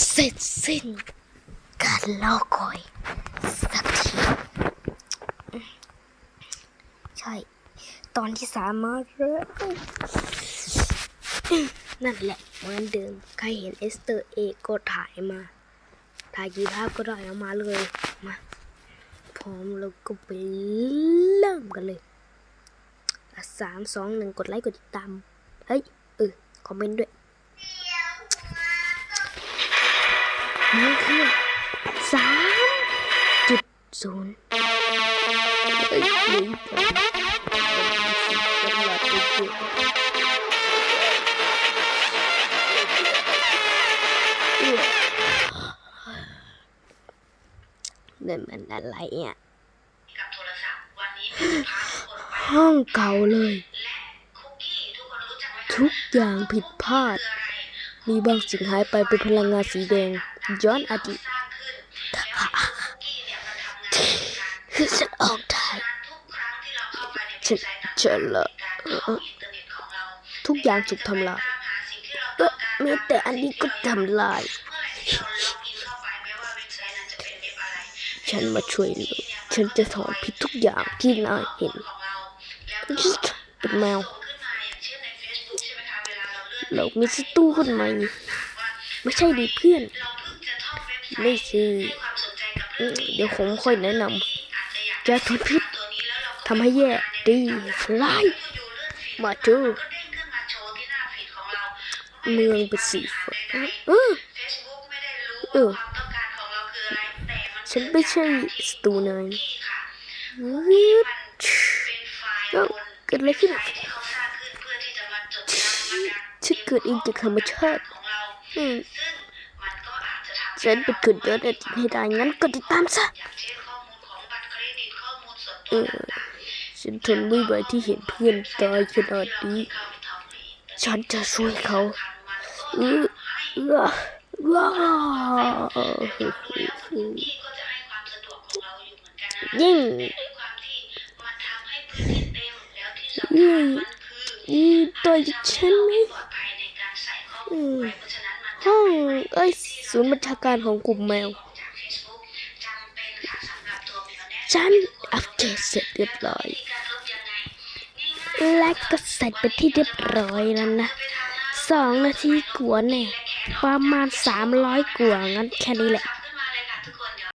เสร็จสิ้นการรอคอยสักทีใช่ ตอนที่สามมาแล้วนั่นแหละเหมือนเดิม ใครเห็นเอสเตอร์เอก็ถ่ายมา ถ่ายกี่ภาพก็ได้เอามาเลย มาพร้อมแล้วก็ไปเริ่มกันเลยสามสองหนึ่งกดไลค์กดติดตาม เฮ้ยเออคอมเมนต์ด้วย นี่คือสามจุดศูนย์เอ้ยหนึ่งสองตลอดไปเจนั่นมันอะไรอะกับโทรศัพท์วันนี้ผมจะพาทุกคนไปห้องเก่าเลยและคุกกี้ทุกคนรู้จักไหมคะทุกอย่างผิดพลาดคืออะไร มีบางสิ่งหายไปเป็นพลังงานสีแดง ย้อนอดีตสร้างขึ้นแล้วคุกกี้เนี่ยมันทำงานด้วยกันคือฉันออกได้ฉันฉัเว็นฉันละๆการเข้าอินเทอร์เน็ตของเราทุกอย่างถูกทำลายตามหาสิ่งที่เราเอต้อองการแม้แต่อันนี้ก็ทำลาย ฉันมาช่วยเลยฉันจะถอนพิษทุกอย่างที่นายเห็นของเราแล้วก็เป็นแมว เรามีศัตรูคนใหม่ว่าไม่ใช่ดีเพื่อนไม่ให้ความสนใจกับอืเรื่อเดี๋ยวผมค่อยแนะนอาจจะอยากำจะทนพิษทำให้แย่ดีร้ายมาดูก็เด้อเมืองเป็นสีฟ้าเออเฟซบุ๊กไม่ได้รู้เออเออฉันไม่ใช่ศัตรูนายที่ค่ะวิบมันเป็นไฟล์เอ้าบนเกิดอะไรขึ้น กฉันเกิดเองจากธรรมชาติของเราอืมซึ่งมันก็อาจจะทำให้ฉันเป็นคนยอดอดีตให้ได้งั้นก็ติดตามซะอย่างเช่นข้อมูลของบัตรเครดิตข้อมูลส่วนเอตัวอต่างฉันทนไม่ไหวที่เห็นเพื่อนตายขนาดนี้ๆฉันจะช่วยเขาทำมันก็เออเออว้าวที่ก็จะให้ความสะดวกของเราอยู่เหมือนกันนะคะยิ่งแต่ด้วยความที่มันทำให้พื้นที่เต็มแล้วที่สำคัญยิ่งมันคือนี่ต่อยฉันไหม เอ้ยศูนย์บัญชาการของกลุ่มแมว ฉันอัปเดตเสร็จเรียบร้อย และก็เสร็จไปที่เรียบร้อยแล้วนะสองนาทีกว่าเน่ยประมาณสามร้อยกว่างั้นแค่นี้แหละ